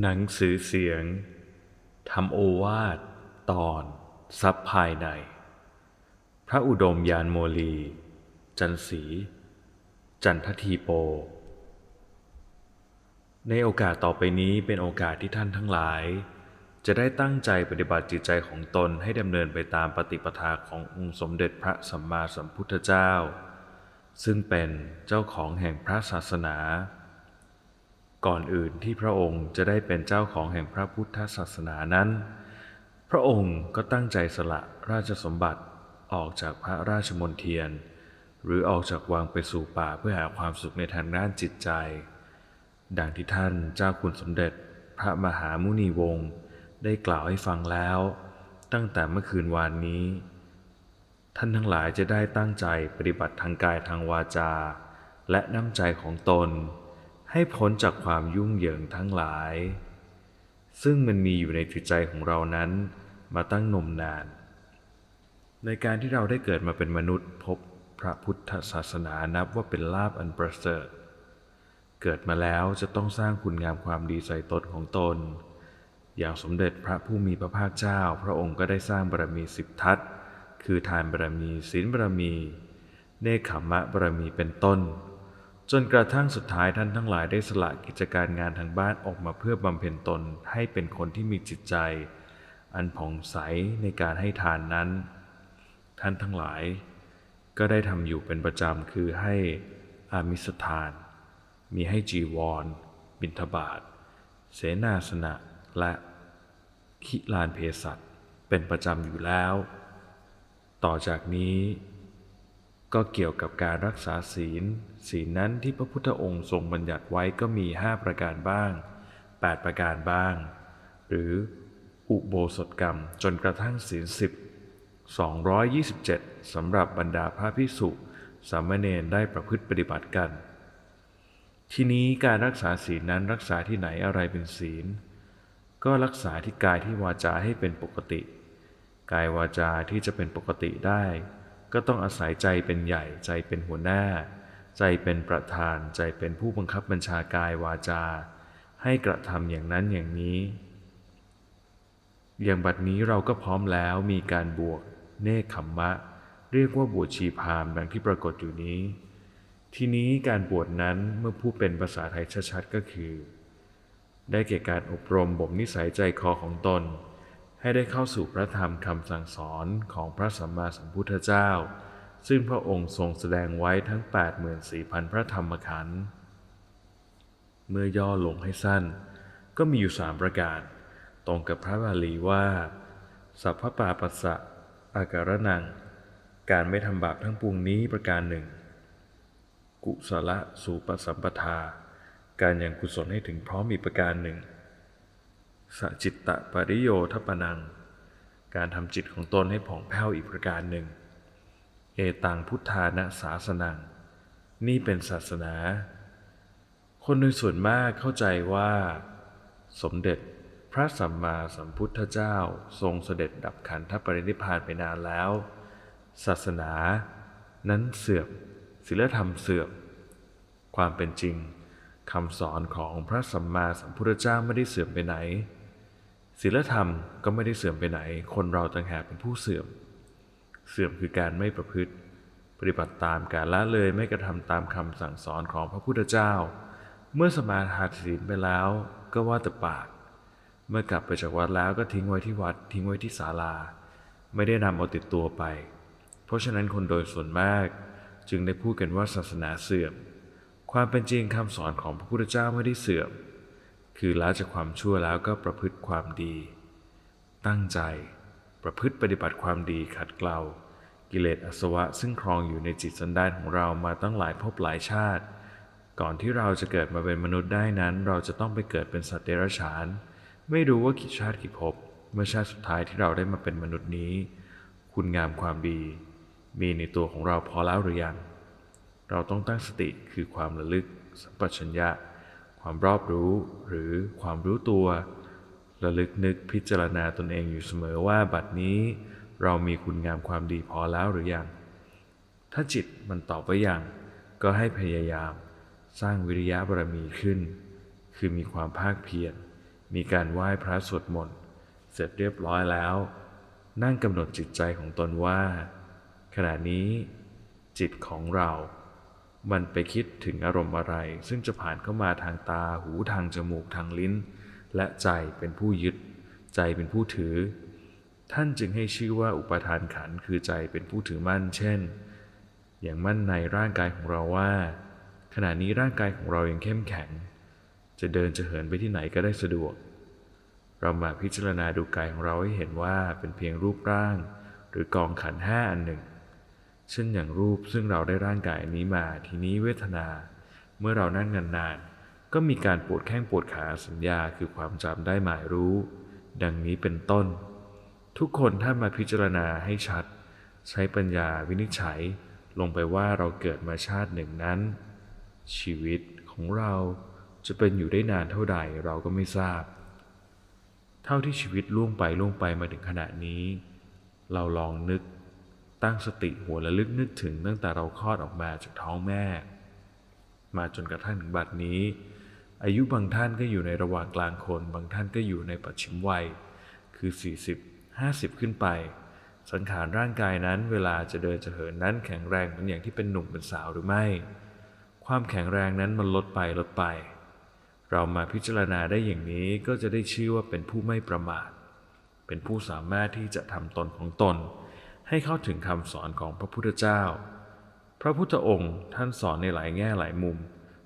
หนังสือเสียงทำโอวาทตอนทรัพย์ภายใน พระอุดมยานโมลี จันสี จันททีโป ในโอกาสต่อไปนี้เป็นโอกาสที่ท่านทั้งหลาย จะได้ตั้งใจปฏิบัติจิตใจของตนให้ดำเนินไปตามปฏิปทาขององค์สมเด็จพระสัมมาสัมพุทธเจ้า ซึ่งเป็นเจ้าของแห่งพระศาสนา ก่อนอื่นที่พระองค์จะได้เป็นเจ้าของแห่งพระพุทธศาสนานั้น พระองค์ก็ตั้งใจสละราชสมบัติออกจากพระราชมนเทียน หรือออกจากวังไปสู่ป่าเพื่อหาความสุขในทางด้านจิตใจ ดังที่ท่านเจ้าคุณสมเด็จพระมหามุนีวงศ์ได้กล่าวให้ฟังแล้ว ตั้งแต่เมื่อคืนวานนี้ ท่านทั้งหลายจะได้ตั้งใจปฏิบัติทางกายทางวาจา และน้ำใจของตน ให้พ้นจากความยุ่งเหยิงทั้งหลาย ซึ่งมันมีอยู่ในจิตใจของเรานั้นมาตั้งนมนาน ในการที่เราได้เกิดมาเป็นมนุษย์พบพระพุทธศาสนานับว่าเป็นลาภอันประเสริฐ เกิดมาแล้วจะต้องสร้างคุณงามความดีใส่ตนของตน อย่างสมเด็จพระผู้มีพระภาคเจ้า พระองค์ก็ได้สร้างบารมีสิบทัศคือทานบารมีศีลบารมี เนคขมมะบารมีเป็นต้น จนกระทั่งสุดท้ายท่านทั้งหลายได้สละกิจการงานทางบ้านออกมาเพื่อบำเพ็ญตนให้เป็นคนที่มีจิตใจ อันผ่องใสในการให้ทานนั้น ท่านทั้งหลาย ก็ได้ทำอยู่เป็นประจำคือให้อามิสทาน มีให้จีวร บิณฑบาตเสนาสนะและขิลานเพสัตเป็นประจำอยู่แล้ว ต่อจากนี้ ก็เกี่ยวกับการรักษาศีล ศีลนั้นที่พระพุทธองค์ทรงบัญญัติไว้ก็มี 5 ประการบ้าง 8 ประการบ้าง หรืออุโบสถกรรมจนกระทั่งศีลสิบ227สำหรับบรรดาพระพิสุสามเณรได้ประพฤติปฏิบัติกัน ทีนี้การรักษาศีลนั้นรักษาที่ไหนอะไรเป็นศีล ก็รักษาที่กายที่วาจาให้เป็นปกติ กายวาจาที่จะเป็นปกติได้ ก็ต้องอาศัยใจเป็นใหญ่ใจเป็นหัวหน้า ใจเป็นประธานใจเป็นผู้บังคับบัญชากายวาจา ให้กระทำอย่างนั้นอย่างนี้ อย่างบัดนี้เราก็พร้อมแล้วมีการบวกเนคขมมะ เรียกว่าบวชชีพามดังที่ปรากฏอยู่นี้ ทีนี้การบวชนั้นเมื่อพูดเป็นภาษาไทยชัดๆก็คือ ได้แก่การอบรมบ่มนิสัยใจคอของตน ให้ได้เข้าสู่พระธรรมคำสั่งสอนของพระสัมมาสัมพุทธเจ้า ซึ่งพระองค์ทรงแสดงไว้ทั้ง 84,000 พระธรรมขันธ์เมื่อย่อลงให้สั้น ก็มีอยู่สามประการ ตรงกับพระบาลีว่า สัพพปาปัสสะอาการนัง การไม่ทำบาปทั้งปวงนี้ประการหนึ่ง กุศลสูปสัมปทา การยังกุศลให้ถึงพร้อมอีกประการหนึ่ง สจิตตปริโยทปนัง การทำจิตของตนให้ผ่องแผ้วอีกประการหนึ่ง เอตังพุทธานะศาสนัง นี่เป็นศาสนา คนโดยส่วนมากเข้าใจว่า สมเด็จพระสัมมาสัมพุทธเจ้าทรงเสด็จดับขันธปรินิพพานไปนานแล้ว ศาสนานั้นเสื่อมศีลธรรมเสื่อมความเป็นจริงคำสอนของพระสัมมาสัมพุทธเจ้าไม่ได้เสื่อมไปไหน ศีลธรรมก็ไม่ได้เสื่อมไปไหน คนเราต่างหากเป็นผู้เสื่อม เสื่อมคือการไม่ประพฤติ ปฏิบัติตามการละเลยไม่กระทำตามคำสั่งสอนของพระพุทธเจ้า เมื่อสมาทานศีลไปแล้วก็ว่าแต่ปาก เมื่อกลับไปจากวัดแล้วก็ทิ้งไว้ที่วัด ทิ้งไว้ที่ศาลา ไม่ได้นำเอาติดตัวไป เพราะฉะนั้นคนโดยส่วนมาก จึงได้พูดกันว่าศาสนาเสื่อม ความเป็นจริงคำสอนของพระพุทธเจ้าไม่ได้เสื่อม คือละจากความชั่วแล้วก็ประพฤติความดี ตั้งใจ ประพฤติปฏิบัติความดีขัดเกลากิเลสอสวะซึ่งครองอยู่ในจิตสันดานของเรามาตั้งหลายภพหลายชาติ ก่อนที่เราจะเกิดมาเป็นมนุษย์ได้นั้น เราจะต้องไปเกิดเป็นสัตว์เดรัจฉาน ไม่รู้ว่ากี่ชาติกี่ภพเมื่อชาติสุดท้ายที่เราได้มาเป็นมนุษย์นี้ คุณงามความดี มีในตัวของเราพอแล้วหรือยัง เราต้องตั้งสติคือความระลึกสัมปชัญญะ ความรอบรู้หรือความรู้ตัว ระลึกนึกพิจารณาตนเองอยู่เสมอว่าบัดนี้ เรามีคุณงามความดีพอแล้วหรือยัง ถ้าจิตมันตอบว่ายัง ก็ให้พยายาม สร้างวิริยะบารมีขึ้น คือมีความภาคเพียร มีการไหว้พระสวดมนต์ เสร็จเรียบร้อยแล้ว นั่งกำหนดจิตใจของตนว่า ขณะนี้จิตของเรา มันไปคิดถึงอารมณ์อะไร ซึ่งจะผ่านเข้ามาทางตาหูทางจมูกทางลิ้น และใจเป็นผู้ยึด ใจเป็นผู้ถือ ท่านจึงให้ชื่อว่าอุปทานขันคือใจเป็นผู้ถือมั่น เช่น อย่างมั่นในร่างกายของเราว่า ขณะนี้ร่างกายของเรายังเข้มแข็ง จะเดินจะเหินไปที่ไหนก็ได้สะดวก เรามาพิจารณาดูกายของเราให้เห็นว่าเป็นเพียงรูปร่าง หรือกองขันห้าอันหนึ่ง เช่นอย่างรูปซึ่งเราได้ร่างกายนนี้มาทีนี้เวทนา เมื่อเรานั่งนานๆก็มีการปวดแข้งปวดขาสัญญาคือความจำได้หมายรู้ ดังนี้เป็นต้น ทุกคนถ้ามาพิจารณาให้ชัด ใช้ปัญญาวินิจฉัย ลงไปว่าเราเกิดมาชาติหนึ่งนั้น ชีวิตของเราจะเป็นอยู่ได้นานเท่าใดเราก็ไม่ทราบ เท่าที่ชีวิตล่วงไปล่วงไปมาถึงขณะนี้ เราลองนึก ตั้งสติหัวระลึกนึกถึงตั้งแต่เราคลอดออกมาจากท้องแม่ มาจนกระทั่งถึงบัดนี้ อายุบางท่านก็อยู่ในระหว่างกลางคน บางท่านก็อยู่ในปัจฉิมวัย คือ 40 50 ขึ้นไป สังขารร่างกายนั้นเวลาจะเดินจะเหินนั้นแข็งแรงเหมือนอย่างที่เป็นหนุ่มเป็นสาวหรือไม่ ความแข็งแรงนั้นมันลดไปลดไป เรามาพิจารณาได้อย่างนี้ก็จะได้ชื่อว่าเป็นผู้ไม่ประมาท เป็นผู้สามารถที่จะทำตนของตน ให้เข้าถึงคำสอนของพระพุทธเจ้า พระพุทธองค์ท่านสอนในหลายแง่หลายมุม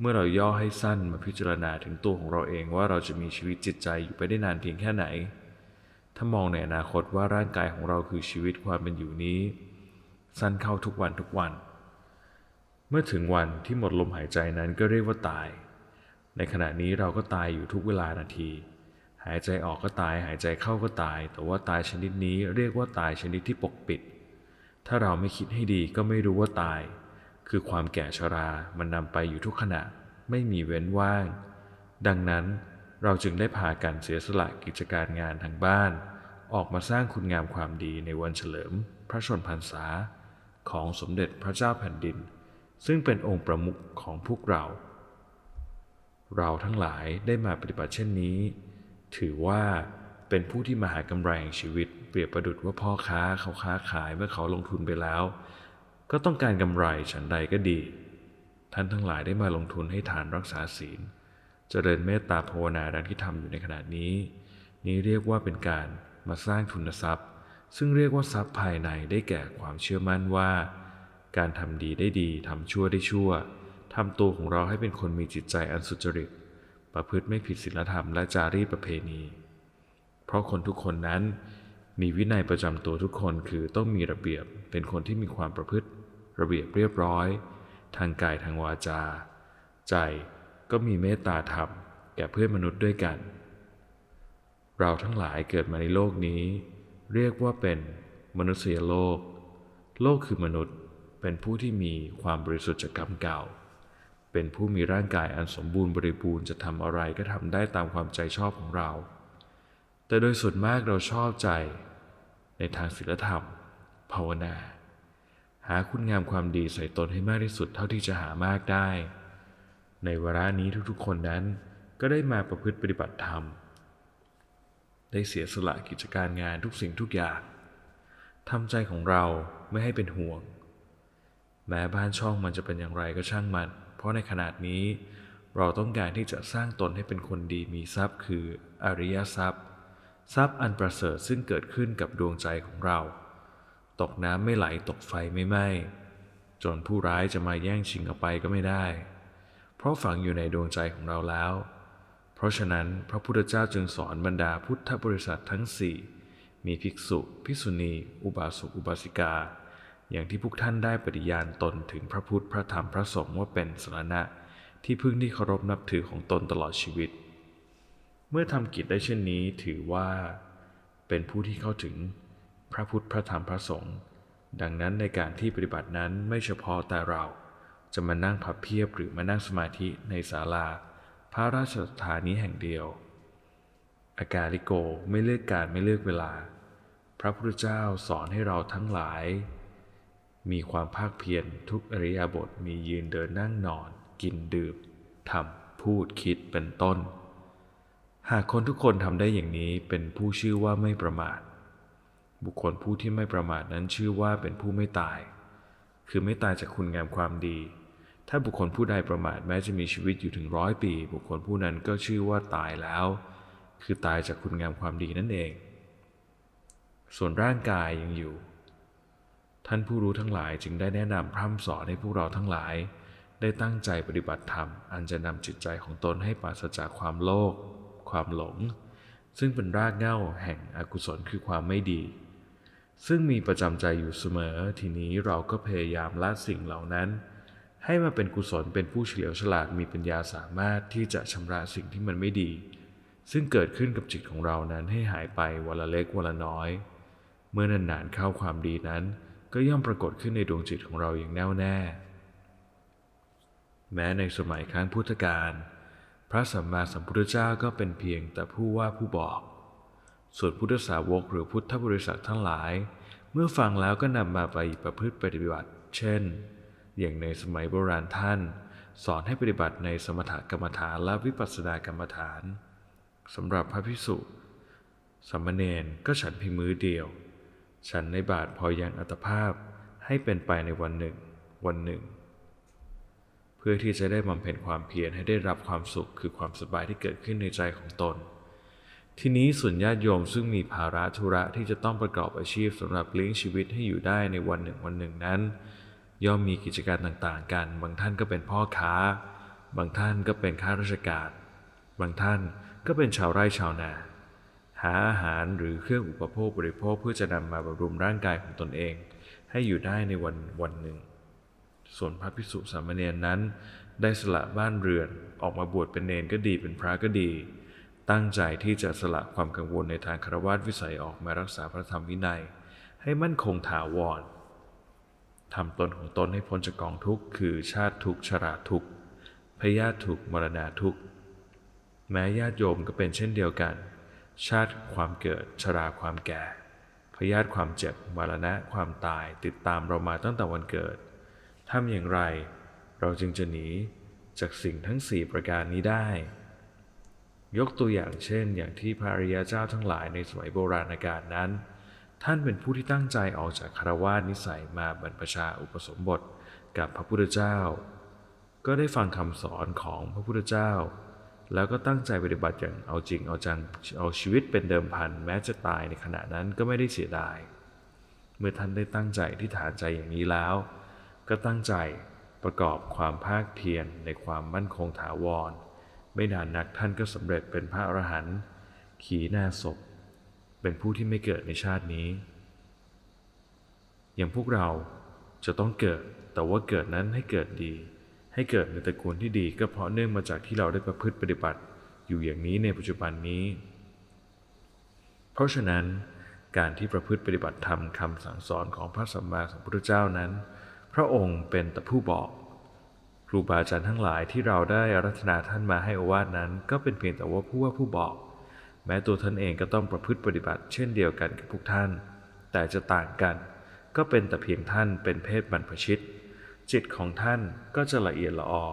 เมื่อเราย่อให้สั้นมาพิจารณาถึงตัวของเราเองว่าเราจะมีชีวิตจิตใจอยู่ไปได้นานเพียงแค่ไหน ถ้ามองในอนาคตว่าร่างกายของเราคือชีวิตความเป็นอยู่นี้ สั้นเข้าทุกวันทุกวัน เมื่อถึงวันที่หมดลมหายใจนั้นก็เรียกว่าตาย ในขณะนี้เราก็ตายอยู่ทุกเวลานาที หายใจออกก็ตาย หายใจเข้าก็ตาย แต่ว่าตายชนิดนี้เรียกว่าตายชนิดที่ปกปิด ถ้าเราไม่คิดให้ดีก็ไม่รู้ว่าตาย คือความแก่ชรา มันนำไปอยู่ทุกขณะ ไม่มีเว้นว่าง ดังนั้นเราจึงได้พากันเสียสละกิจการงานทางบ้าน ออกมาสร้างคุณงามความดีในวันเฉลิม พระชนพรรษา ของสมเด็จพระเจ้าแผ่นดิน ซึ่งเป็นองค์ประมุขของพวกเรา เราทั้งหลายได้มาปฏิบัติเช่นนี้ ถือว่าเป็นผู้ที่มาหากำไรแห่งชีวิต เปรียบประดุดว่าพ่อค้าเขาค้าขายเมื่อเขาลงทุนไปแล้ว ก็ต้องการกำไรฉันใดก็ดี ท่านทั้งหลายได้มาลงทุนให้ทานรักษาศีล เจริญเมตตาภาวนาดังที่ทำอยู่ในขณะนี้ นี้เรียกว่าเป็นการมาสร้างทุนทรัพย์ ซึ่งเรียกว่าทรัพย์ภายในได้แก่ความเชื่อมั่นว่า การทำดีได้ดีทำชั่วได้ชั่วทำตัวของเราให้เป็นคนมีจิตใจอันสุจริต ประพฤติไม่ผิดศีลธรรมและจารีตประเพณี เพราะคนทุกคนนั้นมีวินัยประจำตัวทุกคนคือต้องมีระเบียบเป็นคนที่มีความประพฤติ ระเบียบเรียบร้อย ทางกายทางวาจา ใจก็มีเมตตาธรรมแก่เพื่อนมนุษย์ด้วยกัน เราทั้งหลายเกิดมาในโลกนี้ เรียกว่าเป็นมนุษยโลก โลกคือมนุษย์เป็นผู้ที่มีความบริสุทธิ์จากกรรมเก่า เป็นผู้มีร่างกายอันสมบูรณ์บริบูรณ์จะทำอะไรก็ทำได้ตามความใจชอบของเรา แต่โดยส่วนมากเราชอบใจ ในทางศีลธรรม ภาวนา หาคุณงามความดีใส่ตนให้มากที่สุดเท่าที่จะหามากได้ ในวาระนี้ทุกๆคนนั้นก็ได้มาประพฤติปฏิบัติธรรม ได้เสียสละกิจการงานทุกสิ่งทุกอย่างทำใจของเราไม่ให้เป็นห่วง แม้บ้านช่องมันจะเป็นอย่างไรก็ช่างมัน ราะในขนาดนี้ เราต้องการที่จะสร้างตนให้เป็นคนดีมีทรัพย์ คืออริยทรัพย์ ทรัพย์อันประเสริฐซึ่งเกิดขึ้นกับดวงใจของเรา ตกน้ำไม่ไหลตกไฟไม่ไหม้จนผู้ร้ายจะมาแย่งชิงเอาไปก็ไม่ได้ เพราะฝังอยู่ในดวงใจของเราแล้ว เพราะฉะนั้นพระพุทธเจ้าจึงสอนบรรดาพุทธบริษัททั้งสี่มีภิกษุ ภิกษุณี อุบาสก อุบาสิกา อย่างที่พวกท่านได้ปฏิญาณตนถึงพระพุทธพระธรรมพระสงฆ์ว่าเป็นสรณะ ที่พึ่งที่เคารพนับถือของตนตลอดชีวิต เมื่อทำกิจได้เช่นนี้ถือว่า เป็นผู้ที่เข้าถึงพระพุทธพระธรรมพระสงฆ์ดังนั้นในการที่ปฏิบัตินั้นไม่เฉพาะแต่เรา จะมานั่งพับเพียบหรือมานั่งสมาธิในศาลา พระราชสถานี้แห่งเดียว อากาลิโกไม่เลือกการไม่เลือกเวลา พระพุทธเจ้าสอนให้เราทั้งหลาย มีความภาคเพียรทุกอริยบทมียืนเดินนั่งนอน กินดื่มทำพูดคิดเป็นต้น หากคนทุกคนทำได้อย่างนี้เป็นผู้ชื่อว่าไม่ประมาท บุคคลผู้ที่ไม่ประมาทนั้นชื่อว่าเป็นผู้ไม่ตาย คือไม่ตายจากคุณงามความดี ถ้าบุคคลผู้ใดประมาทแม้จะมีชีวิตอยู่ถึงร้อยปี บุคคลผู้นั้นก็ชื่อว่าตายแล้ว คือตายจากคุณงามความดีนั่นเอง ส่วนร่างกายยังอยู่ ท่านผู้รู้ทั้งหลายจึงได้แนะนำพร่ำสอนให้พวกเราทั้งหลาย ได้ตั้งใจปฏิบัติธรรม อันจะนำจิตใจของตนให้ปราศจากความโลภความหลง ซึ่งเป็นรากเหง้าแห่งอกุศลคือความไม่ดี ซึ่งมีประจำใจอยู่เสมอ ทีนี้เราก็พยายามละสิ่งเหล่านั้น ให้มาเป็นกุศลเป็นผู้เฉลียวฉลาดมีปัญญาสามารถที่จะชำระสิ่งที่มันไม่ดี ซึ่งเกิดขึ้นกับจิตของเรานั้นให้หายไปวันละเล็กวันละน้อย เมื่อนานๆเข้าความดีนั้น ก็ย่อมปรากฏขึ้นในดวงจิตของเราอย่างแน่วแน่ แม้ในสมัยครั้งพุทธกาลพระสัมมาสัมพุทธเจ้าก็เป็นเพียงแต่ผู้ว่าผู้บอก ส่วนพุทธสาวกหรือพุทธบริษัททั้งหลาย เมื่อฟังแล้วก็นำมาไปประพฤติปฏิบัติ เช่น อย่างในสมัยโบราณท่าน สอนให้ปฏิบัติในสมถกรรมฐานและวิปัสสนากรรมฐานสำหรับพระภิกษุสามเณรก็ฉันเพียงมื้อเดียว ฉันในบาทพอยังอัตภาพให้เป็นไปในวันหนึ่ง วันหนึ่ง เพื่อที่จะได้บำเพ็ญความเพียรให้ได้รับความสุขคือความสบายที่เกิดขึ้นในใจของตน ทีนี้ส่วนญาติโยมซึ่งมีภาระธุระที่จะต้องประกอบอาชีพสำหรับเลี้ยงชีวิตให้อยู่ได้ในวันหนึ่งวันหนึ่งนั้น ย่อมมีกิจการต่างๆ กัน บางท่านก็เป็นพ่อค้า บางท่านก็เป็นข้าราชการ บางท่านก็เป็นชาวไร่ชาวนา หาอาหารหรือเครื่องอุปโภคบริโภคเพื่อจะนำมาบำรุงร่างกายของตนเอง ให้อยู่ได้ในวันวันหนึ่ง ส่วนพระภิกษุสามเณรนั้น ได้สละบ้านเรือนออกมาบวชเป็นเนนก็ดีเป็นพระก็ดี ตั้งใจที่จะสละความกังวลในทางคารวะวิสัยออกมารักษาพระธรรมวินัย ให้มั่นคงถาวรทำตนของตนให้พ้นจากกองทุกข์คือชาติทุกข์ชราทุกข์พยาธิทุกข์มรณาทุกข์แม้ญาติโยมก็เป็นเช่นเดียวกัน ชาติความเกิดชราความแก่พยาธิความเจ็บมรณะความตายติดตามเรามาตั้งแต่วันเกิดทำอย่างไร เราจึงจะหนีจากสิ่งทั้งสี่ประการนี้ได้ ยกตัวอย่างเช่น อย่างที่พระอริยเจ้าทั้งหลายในสมัยโบราณกาลนั้น ท่านเป็นผู้ที่ตั้งใจออกจากคารวาสนิสัยมาบรรพชาอุปสมบทกับพระพุทธเจ้า ก็ได้ฟังคำสอนของพระพุทธเจ้า แล้วก็ตั้งใจปฏิบัติอย่างเอาจริงเอาจังเอาชีวิตเป็นเดิมพันแม้จะตายในขณะนั้นก็ไม่ได้เสียดาย เมื่อท่านได้ตั้งใจที่ฐานใจอย่างนี้แล้ว ก็ตั้งใจประกอบความภาคเพียรในความมั่นคงถาวร ไม่นานนักท่านก็สำเร็จเป็นพระอรหันต์ขีหน้าศพ เป็นผู้ที่ไม่เกิดในชาตินี้ อย่างพวกเราจะต้องเกิดแต่ว่าเกิดนั้นให้เกิดดี ให้เกิดในตระกูลที่ดีก็เพราะเนื่องมาจากที่เราได้ประพฤติปฏิบัติ อยู่อย่างนี้ในปัจจุบันนี้ เพราะฉะนั้นการที่ประพฤติปฏิบัติธรรมคำสั่งสอนของพระสัมมาสัมพุทธเจ้านั้น พระองค์เป็นแต่ผู้บอก ครูบาอาจารย์ทั้งหลายที่เราได้อารัธนาท่านมาให้อวาทนั้น ก็เป็นเพียงแต่ว่าผู้ว่าผู้บอก แม้ตัวท่านเองก็ต้องประพฤติปฏิบัติ เช่นเดียวกันกับพวกท่าน แต่จะต่างกัน ก็เป็นแต่เพียงท่านเป็นเพศบรรพชิต จิตของท่านก็จะละเอียดละออ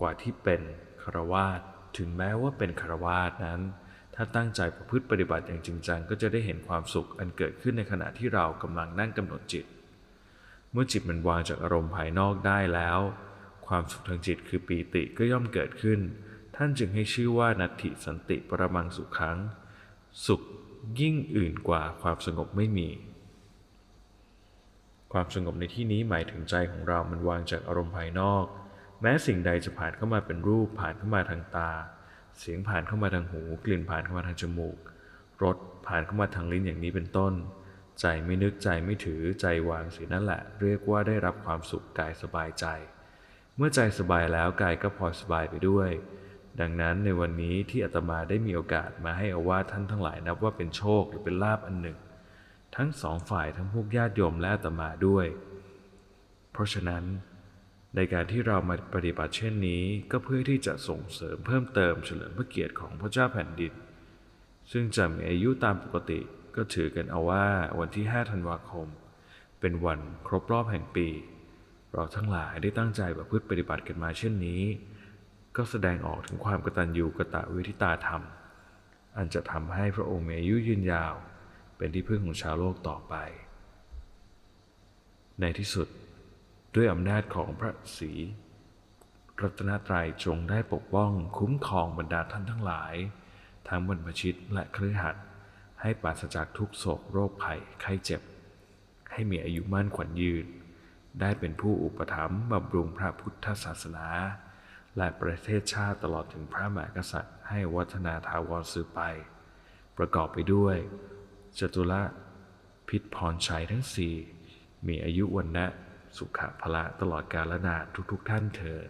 กว่าที่เป็นคารวาสถึงแม้ว่าเป็นคารวาสนั้น ถ้าตั้งใจประพฤติปฏิบัติอย่างจริงจังก็จะได้เห็นความสุขอันเกิดขึ้นในขณะที่เรากำลังนั่งกำหนดจิต เมื่อจิตมันวางจากอารมณ์ภายนอกได้แล้ว ความสุขทางจิตคือปีติก็ย่อมเกิดขึ้น ท่านจึงให้ชื่อว่านัตถิสันติปรมังสุขัง สุขยิ่งอื่นกว่าความสงบไม่มี ความสงบในที่นี้หมายถึงใจของเรามันวางจากอารมณ์ภายนอก แม้สิ่งใดจะผ่านเข้ามาเป็นรูปผ่านเข้ามาทางตา เสียงผ่านเข้ามาทางหู กลิ่นผ่านเข้ามาทางจมูก รสผ่านเข้ามาทางลิ้นอย่างนี้เป็นต้น ใจไม่นึกใจไม่ถือใจวางสีนั่นแหละ เรียกว่าได้รับความสุขกายสบายใจ เมื่อใจสบายแล้วกายก็พลอยสบายไปด้วย ดังนั้นในวันนี้ที่อาตมาได้มีโอกาสมาให้อาวาท่านทั้งหลายนับว่าเป็นโชคหรือเป็นลาบอันหนึ่ง ทั้งสองฝ่ายทั้งพวกญาติโยมและอาตมาด้วย เพราะฉะนั้น ในการที่เรามาปฏิบัติเช่นนี้ ก็เพื่อที่จะส่งเสริมเพิ่มเติมเฉลิมพระเกียรติของพระเจ้าแผ่นดิน ซึ่งจะมีอายุตามปกติก็ถือกันเอาว่าวันที่ 5 ธันวาคม เป็นวันครบรอบแห่งปี เราทั้งหลายได้ตั้งใจประพฤติปฏิบัติกันมาเช่นนี้ ก็แสดงออกถึงความกตัญญูกตเวทิตาธรรม อันจะทำให้พระองค์มีอายุยืนยาว เป็นที่พึ่งของชาวโลกต่อไป ในที่สุดด้วยอำนาจของพระศรีรัตนตรัยจงได้ปกป้องคุ้มครองบรรดาท่านทั้งหลาย ทั้งบรรพชิตและเครือขัดให้ปราศจากทุกโศกโรคภัยไข้เจ็บ ให้มีอายุมั่นขวัญยืน ได้เป็นผู้อุปถัมภ์บำรุงพระพุทธศาสนา และประเทศชาติตลอดถึงพระมหากษัตริย์ ให้วัฒนาทาวรสืบไป ประกอบไปด้วย จตุละพิษพรชัยทั้งสี่มีอายุวันนะสุขะพละตลอดกาลนานทุกๆท่านเถิด